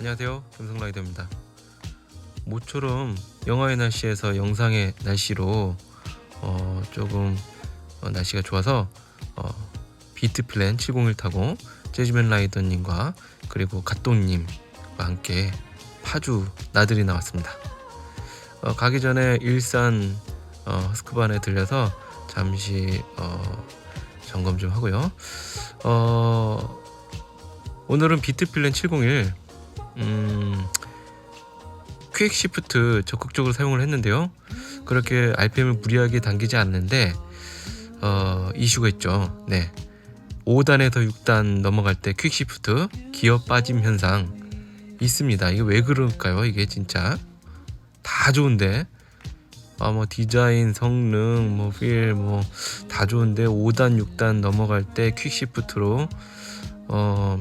안녕하세요. 금성라이더입니다. 모처럼 영하의 날씨에서 영상의 날씨로 어, 조금 어, 날씨가 좋아서 어, 비트 플랜 701 타고 재즈맨 라이더님과 그리고 갓동님과 함께 파주 나들이 나왔습니다. 어, 가기 전에 일산 어, 허스크반에 들려서 잠시 어, 점검 좀 하고요. 어, 오늘은 비트 플랜 701 음, 퀵 시프트 적극적으로 사용을 했는데요. 그렇게 RPM을 무리하게 당기지 않는데 어, 이슈가 있죠. 네. 5단에서 6단 넘어갈 때 퀵 시프트 기어 빠짐 현상 있습니다. 이게 왜 그럴까요? 이게 진짜 다 좋은데 아 뭐 디자인, 성능, 뭐 필 뭐 다 좋은데 5단, 6단 넘어갈 때 퀵 시프트로 어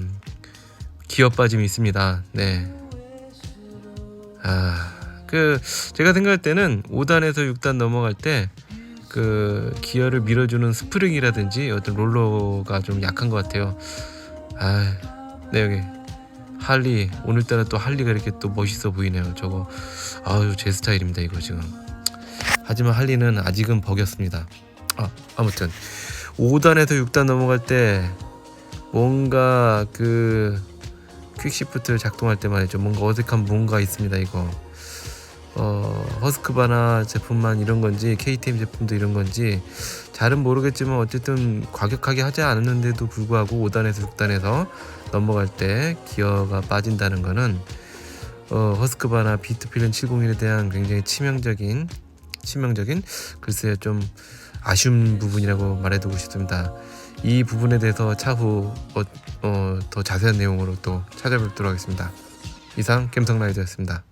기어 빠짐이 있습니다. 네. 아, 그 제가 생각할 때는 5단에서 6단 넘어갈 때 그 기어를 밀어주는 스프링이라든지 어떤 롤러가 좀 약한 것 같아요. 아, 네 여기 할리 오늘따라 또 할리가 이렇게 또 멋있어 보이네요. 저거 아유 제 스타일입니다 이거 지금. 하지만 할리는 아직은 버겼습니다. 아 아무튼 5단에서 6단 넘어갈 때 뭔가 그 퀵시프트를 작동할 때 말이죠. 뭔가 어색한 뭔가 있습니다. 이거 어, 허스크바나 제품만 이런 건지 KTM 제품도 이런 건지 잘은 모르겠지만 어쨌든 과격하게 하지 않았는데도 불구하고 5단에서 6단에서 넘어갈 때 기어가 빠진다는 거는 어, 허스크바나 비트필름 701에 대한 굉장히 치명적인 치명적인 글쎄요 좀 아쉬운 부분이라고 말해두고 싶습니다. 이 부분에 대해서 차후 어, 어, 더 자세한 내용으로 또 찾아뵙도록 하겠습니다. 이상 gem성라이더였습니다.